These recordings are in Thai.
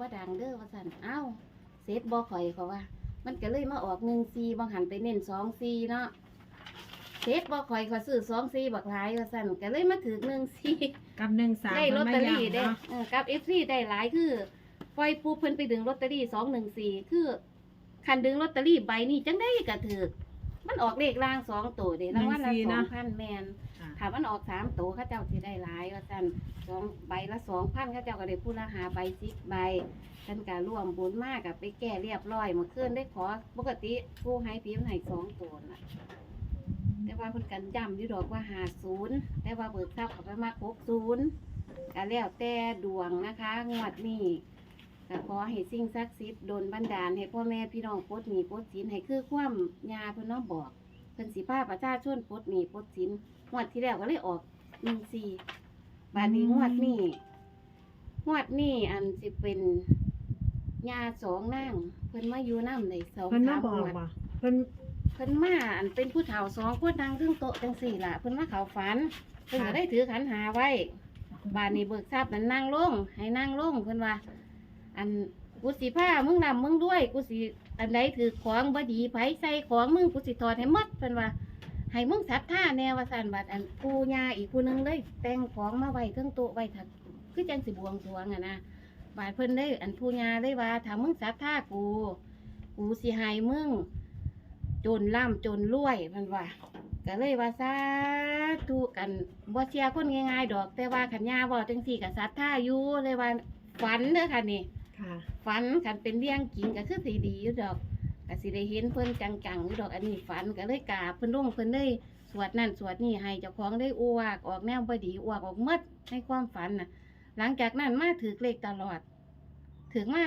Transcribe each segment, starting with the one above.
บ่ดังเด้อว่าซั่นเอ้าเซตบ่ข่อยเขาว่า มันก็เลยมาออก1 4บางหันไปเน้น2 4เนาะเซตบ่ข่อยเขาซื้อ2 4บักหลายว่าซั่นก็เลยมาถึง1 4กับหนึ่งสามได้ลอตเตอรี่พิ่นเด้มาย้ำเนาะเออกับ FC ได้หลายคือปล่อยปุ๊บเพิ่นไปดึงลอตเตอรี่214คือคันดึงลอตเตอรี่ใบนี้จังได้ก็ถูกมันออกเลขล่างสองตัวเด้รางวัลละ2,000แม่น ค่ะถามันออกสามตัวเข้าเจ้าสิได้หลายว่าจันสองใบละสองพันเข้าเจ้าก็ได้ผู้ละหาใบสิบใบท่านการร่วมบุญมากกับไปแก้เรียบร้อยเมื่อคืนได้ขอปกติผู้ให้พีมันให้สองตัวน่ะ แต่ว่าเพิ่นกันย้ำอยู่ดอกว่าหาศูนย์แต่ว่าเบิกทรัพย์เขาไปมาหกศูนย์ก็แล้วแต่ดวงนะคะงวดนี้ก็ขอให้สิ่งศักดิ์สิทธิ์ดลบันดาลให้พ่อแม่พี่น้องปลดหนี้ปลดสินให้คือความยาเพิ่นน้องบอกเพิ่นสิพาประชาชนปลดหนี้ปลดสิน งวดที่แล้วก็เลยออกหนึ่งสี่บาดนี้งวดนี้งวดนี้อันสิเป็นยาสองนางเพิ่นมาอยู่น้ำในสองเพิ่นมาสามบอกงวด ว่าเพิ่นเพิ่นมาอันเป็นผู้เฒ่าสองคนนั่งซึ่งโต๊ะจังสี่ล่ะเพิ่นมาเขาฝันเพิ่นก็ได้ถือขันหาไว้บานนี้เบิกทรัพย์นั้นนั่งลงให้นั่งลงเพิ่นว่า อันกูสิผ้ามึงนำมึงด้วยกูสิอันใดถือของบ่ดีไผใส่ของมึงกูสิถอดให้หมดเพิ่นว่า ให้มึงศรัทธาแน่ว่าซั่นบัดอันปูย่าอีกผู้หนึงเลยแต่งของมาไว้เทั้งโต๊ะไว้ถัดคือจังสิบวงสรวงอะนะบาดเพิ่นได้อันผู้ย่าเลยว่าถ้ามึงศรัทธากู กูสิให้มึงจนร่ำจนรวยเพิ่นว่าก็เลยว่าสาธุกันบ่เชียร์คนง่ายๆดอก แต่ว่าขันยาบ่จังสี่กับศรัทธาอยู่เลยว่าฝันเด้อค่ะนี่ค่ะฝันขันเป็นเรื่องจริงก็คือสีดีอยู่ดอก ก็สิได้เห็นเพิ่นจังๆอยู่ดอกอันนี้ฝันก็เลยกราบเพิ่นลงเพิ่นได้สวดนั่นสวดนี่ให้เจ้าของได้อวกออกแนวบ่ดีอวกออกหมดในความฝันน่ะ หลังจากนั้นมาถือเลขตลอด ถึงมา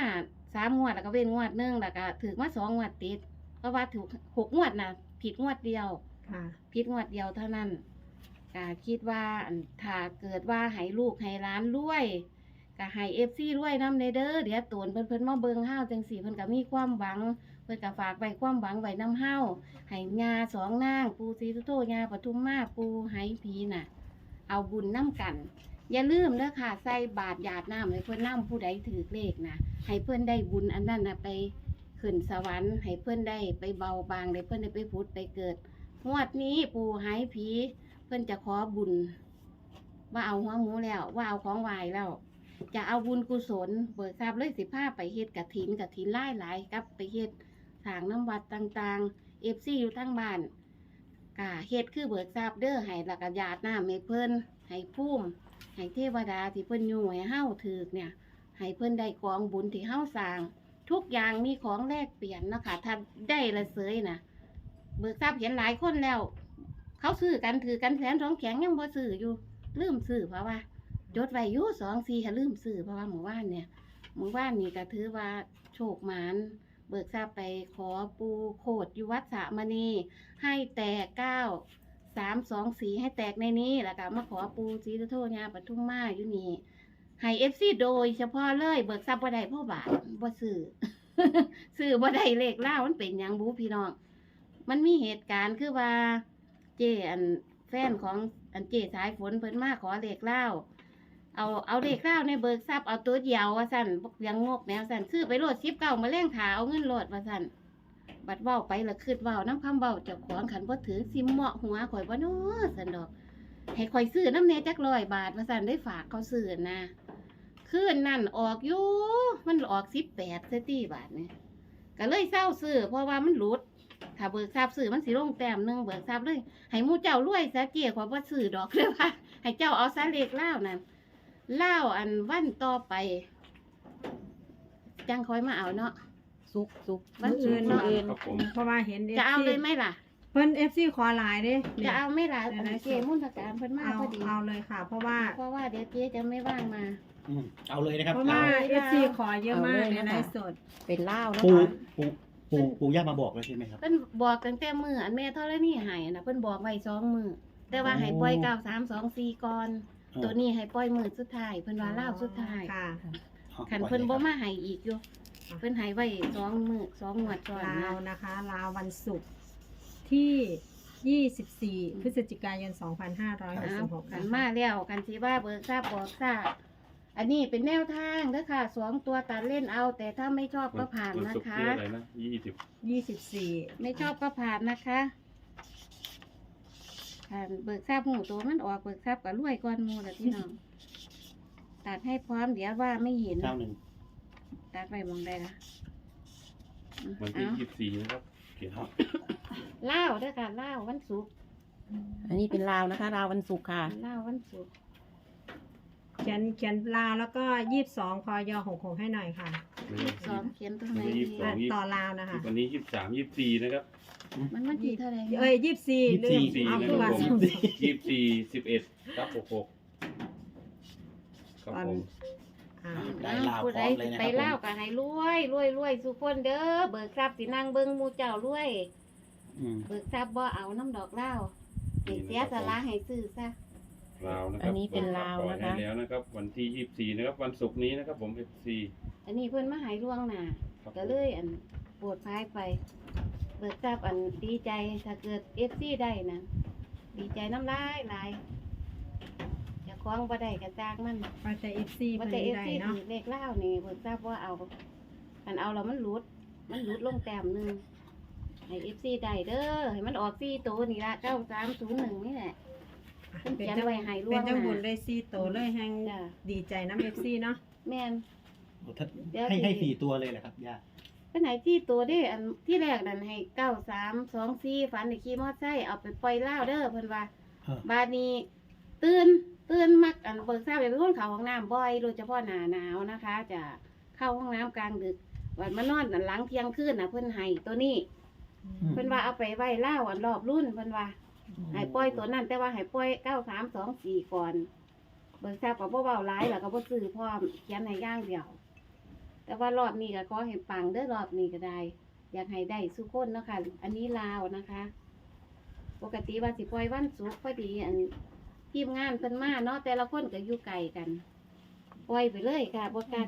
สามงวดแล้วก็เว้นงวดหนึงแล้วก็ถือมาสองงวดติด เพราะว่าถูกหกงวดน่ะ ผิดงวดเดียว ค่ะพิษงวดเดียวเท่านั้นก็คิดว่าอั่นถ้าเกิดว่าให้ลูกให้ร้านรวยก็ให้เอฟซีรวยน้ำในเด้อเดี๋ยวตูนเพิ่นเพิ่นมาเบิงห้าวจังสี่เพิ่นก็มีความหวังเพิ่นก็ฝากไว้ความหวังไว้น้ำห้าให้ยาสองนาง ปูศรีสุโธยาปทุมมาปูไหผีน่ะ เอาบุญน้ำกัน อย่าลืมเด้อค่ะใส่บาตรหยาดน้ำให้เพิ่นน้ำผู้ใดถือเลขนะให้เพิ่นได้บุญอันนั้นนะไปขึ้นสวรรค์ให้เพิ่อนได้ไปเบาบางได้เพิ่อนได้ไปพุทธไปเกิดงวดนี้ปู่หายผีเพิ่อนจะขอบุญ ว่าเอาหัวหมูแล้ว ว่าเอาของไหวายแล้ว จะเอาบุญกุศลเบิกทราบเลยสิผ้าไปเฮ็ดกะถินกะถินไล่หลายกับไปเฮ็ด สร้างน้ำวัดต่างๆเอฟซีอยู่ทั้งบ้านกะเฮ็ดคือเบิกทราบเด้อให้ละกญาติน้ำให้เพิ่นให้พุ่มให้เทวดาที่เพิ่นอยู่ให้เฮาถือเนี่ย ให้เพิ่นได้กองบุญที่เฮาสร้าง ทุกอย่างมีของแลกเปลี่ยนเนาะคะถ้าได้ละเสยนะเบิกทรัพย์เห็นหลายคนแล้ว เขาซื้อกันถือกันแสนสองแข็งยังบ่ซื้ออยู่ลืมซื้อเพราะว่าจดไว้อยู่สองสี่ค่ะลืมซื้อเพราะว่าหมู่บ้านเนี่ยหมู่บ้านนี่ก็ถือว่าโชคหมาน เบิกทรัพย์ไปขอปูโคดอยู่วัดสระมณี ให้แตกเก้าสามสองสีให้แตกในนี้แล้วก็มาขอปูสีโทญาปทุมมาอยู่นี่ให้เอฟซีโดยเฉพาะเลย เบิกทรัพย์บ่ได้พ่อบาทบ่ซื้อซื้อบ่ได้เลขเล่ามันเป็นยังบูพี่น้อง มันมีเหตุการณ์คือว่า เจอันแฟนของอันเจสายฝนเพิ่นมาขอเลขเล่า เอาเอาเลขเล่าในเบิกทรัพย์เอาตัวเดียวว่าสั่นบอกยังงกแนวสั่นซื้อไปโหลดชิปเก่ามาเล่งขาเอาเงินโหลดว่าสั่นบัดเว้าไปละคืดเว้าน้ำคำเว้าเจ้าของขันบ่ถือซิมเหมาะหัวข่อยบ่เนาะสั่นดอก ให้ข่อยซื้อน้ำแหน่จักร้อยบาทว่าสั่นได้ฝากเขาซื้อนะคืนนั่นออกอยู่มันออกสิบแปดเซตี้บาทเนี่ยก็เลยเศร้าซื้อเพราะว่ามันหลุด ถ้าเบิกทราบซื้อมันสิลงแต้มหนึงเบิกทราบเลย ให้หมูเจ้ารวยซะเกี่ยขอบ่ซื้อดอกเลยว่าให้เจ้าเอาซะเลขเล่านั่น เล่าวอันวันต่อไป จังคอยมาเอาเนาะซุกซุกวันมื้อศุอื่กนร์เนาะครับผมเพราะว่าเห็น จะเอาเลยไหมล่ะ เพิ่น FC ขอหลายเด้จะเอาไหม่ล่ะเดี๋ยวอันได้เจมุ่นตการเพิ่นมาเอาพอดีเอาเลยค่ะ เพราะว่า เพราะว่าเดี๋ยวเจ๊จะไม่ว่างมา อืมเอาเลยนะครับเพราะว่าเอาเลย FC ขอเยอะมากในไลฟ์สด เป็นเหล้านะปูคะปูปูปูย่ามาบอกเลยใช่ไหมครับ เพิ่นบอกตั้งแต่มืออันแม่เท่าไรนี่ให้นะเพิ่นบอกไว้สองมือแต่ว่าให้ปล่อยเก้าสามสองสี่ก่อน ตัวนี้ให้ปล่อยมือสุดท้ายเพิ่นว่าเล่าวสุดท้ายค่ะขันเพิ่นบ่มาให้อีกอยู่เพิ่นให้ไว้สองมือสองงวดก่อนลานะวนะคะ ลาววันศุกร์ที่ 24 พฤศจิกายน อ้าว2566ขันนะคะมาแล้วกันสิว่าเบิกทราบบอกทราบอันนี้เป็นแนวทางเด้อค่ะสองตัวตัดเล่นเอา แต่ถ้าไม่ชอบก็ผ่านวันะศุกร์คะ ที่อะไรนะยี่สิบยี่สิบสี่ไม่ชอบก็ผ่านนะคะ ผ่านเบิกทราบหูตัวมันออกเบิกทราบกับรวยก้อนหมูแล้วพี่น้อง ตัดให้พร้อมเดี๋ยวว่าไม่เห็น เก้าหนึ่งตัดไปมองได้ละอืมวันที่เอายี่สิบสี่นะครับเขียนเล่าวเด้อค่ะเล่าววันศุกร์อันนี้เป็นลาวนะคะลาววันศุกร์ค่ะ เล่าววันศุกร์เขียนเขียนลาวแล้วก็ยี่สิบสองพอยหกหกให้หน่อยค่ะสองเขียนตรงไหนวันที่ยี่ดีสิบสองยี่ต่อลาวนะคะ วันนี้ยี่สิบสามยี่สิบสี่นะครับมันวันที่เท่าไหร่เอ้ยยี่สิบสี่ยี่ลืสิมบสี่เอานะขึ้นครัมาบผมยี่สิบสี่สิบเอ็ดครับหกหกครับผม อ่าได้ลาวผู้พใดร้อมเลยสินะไปครับเล่าวผมก็ให้รวยรวยรวยสุกคนเด้อเบิกทรัพย์สินั่งเบิ่งหมู่เจ้ารวย อืม เบิกทรัพย์บ่เอาน้ำดอกเล่าวให้เสียสละให้ซื้อซะ ลาวนะครัอันนี้เป็นลาวปล่อยนะคะให้แล้วนะครับ วันที่ยี่สิบสี่นะครับ วันศุกร์นี้นะครับ ผมเอฟซีอันนี้เพิ่นมาใหายล่วงหน้าครับก็เลยอันโปวดพายไป เบิกทราบอันดีใจถ้าเกิดเอฟซีได้นะดีใจน้ำลายหลายจะคล้องบ่ได้กระจากมันว่าแต่เอฟซีว่าเพิ่นแต่เอฟได้ซีเนาะถือเลขเล่าวนี่เบิกทราบว่าเอาอันเอาแล้วมันหลุด มันหลุดลงแต้มหนึงให้เอฟซีได้เด้อให้มันออกซี่ตัวนี่ละเก้าสามศูนย์หนึ่งนี่แหละ เพิ่นเขียนไว้ให้ล่วงหน้าเป็นเจ้าบุญได้ซีโตเลยแห่งจ้ะ ดีใจน้ำเอฟซีเนาะแม่น โอ้ถ้าเดี๋ยวให้สิให้สี่ตัวเลยเหรอครับย่าเป็นไหนที่ตัวเด้อันที่แรกนั่นให้เก้าสามสองสี่ฝันในขี่มอไซค์เอาไปปล่อยเล่าวเด้อเพิ่นว่า เออบาดนี้ตื่นตื่นมักอันเบิกทราบเลยเป็นคนเข้าห้องน้ำบ่อยโดยเฉพาะหน้าหนาวนะคะ จะเข้าห้องน้ำกลางดึกวันมานอนอันหลังเที่ยงคืนน่ะเพิ่นให้ตัวนี้เพิ่นว่าเอาไปไว้เล่าวอันรอบรุ่นเพิ่นว่า ให้ปล่อยตัวนั้นแต่ว่าให้ปล่อยเก้าสามสองสี่ก่อน เบิกทราบกับบ่เบาหลายแล้วก็บ่ซื้อพร้อมเขียนให้อย่างเดียว แต่ว่ารอบนี้ก็ขอให้ปังเด้อรอบนี้ก็ได้ อยากให้ได้สุคนเนาะค่ะอันนี้ลาวนะคะ ปกติว่าสิปล่อยวันศุกร์พอดีอันทีมงานเพิ่นมาเนาะแต่ละคนก็อยู่ไกลกันปล่อยไปเลยค่ะบ่กัด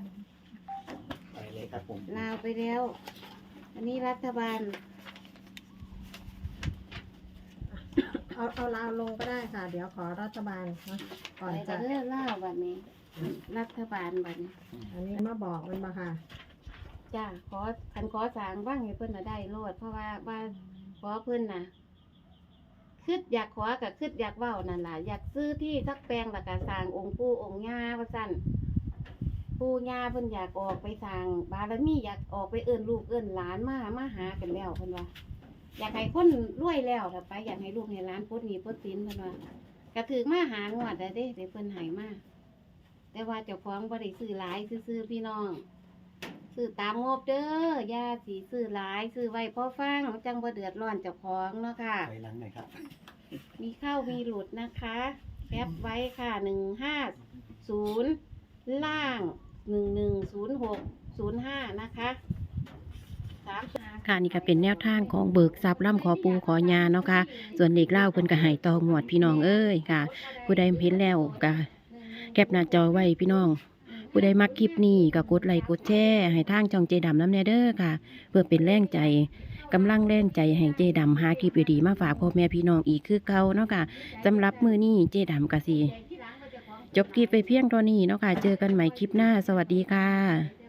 ไปเลยครับผม ลาวไปแล้ว อันนี้รัฐบาล เอาเอาลาวลงก็ได้ค่ะ เดี๋ยวขอรัฐบาลเนาะก่อนไปจะเด้อลาวบัดนี้ รัฐบาลบัดนี้ อันนี้มาบอกมันมาค่ะ จ้าขอคันขอสร้างว่างให้เพิ่นน่ะได้โลดเพราะว่าว่าขอเพิ่นน่ะคิดอยากขอกับคิดอยากเว้านั่นล่ะอยากซื้อที่สักแปลงแล้วก็สร้างองค์ปู่องค์ย่าว่าซั่นปู่ย่าเพิ่นอยากออกไปสร้างบารมีอยากออกไปเอิ้นลูกเอิ้นหลานมามาหากันแล้วเพิ่นว่า อยากให้คนรวยแล้วถ้าไปอยากให้ลูกให้หลานพ้นหนี้พ้นสินเพิ่นว่าก็ถือมาหางวดได้เด้เดี๋ยวเพิ่นให้มาแต่ว่าเจ้าของบ่ได้ซื้อหลายซื้อๆพี่น้องซื้อตามงบเด้อย่าสีซื้อหลายซื้อไว้พอฟังจังบ่เดือดร้อนเจ้าของเนาะค่ะ ไปหลังหน่อยครับ มีเข้ามีหลุดนะคะแคปไว้ค่ะหนึ่งห้าศูนย์ล่างหนึ่งหนึ่งศูนย์หกศูนย์ห้านะคะสาม ค่ะนี่ก็เป็นแนวทางของเบิกทรัพย์ร่ำขอปูขอยาเนาะค่ะ ส่วนเด็กเล่าเพิ่นก็ให้ตองหวดพี่น้องเอ้ยค่ะ ผู้ใดเห็นแล้วก็แคปหน้าจอไว้พี่น้อง ผู้ใดมักคลิปนี้ก็กดไลค์กดแชร์ให้ทางจองเจดำน้ำแนเด้อค่ะ เพื่อเป็นแรงใจกำลังแรงใจให้เจดำหาคลิปดีๆมาฝากพ่อแม่พี่น้องอีกคือเก่าเนาะค่ะสำหรับมือนี้เจดำก็สิจบคลิปไปเพียงเท่านี้เนาะค่ะ เจอกันใหม่คลิปหน้า สวัสดีค่ะ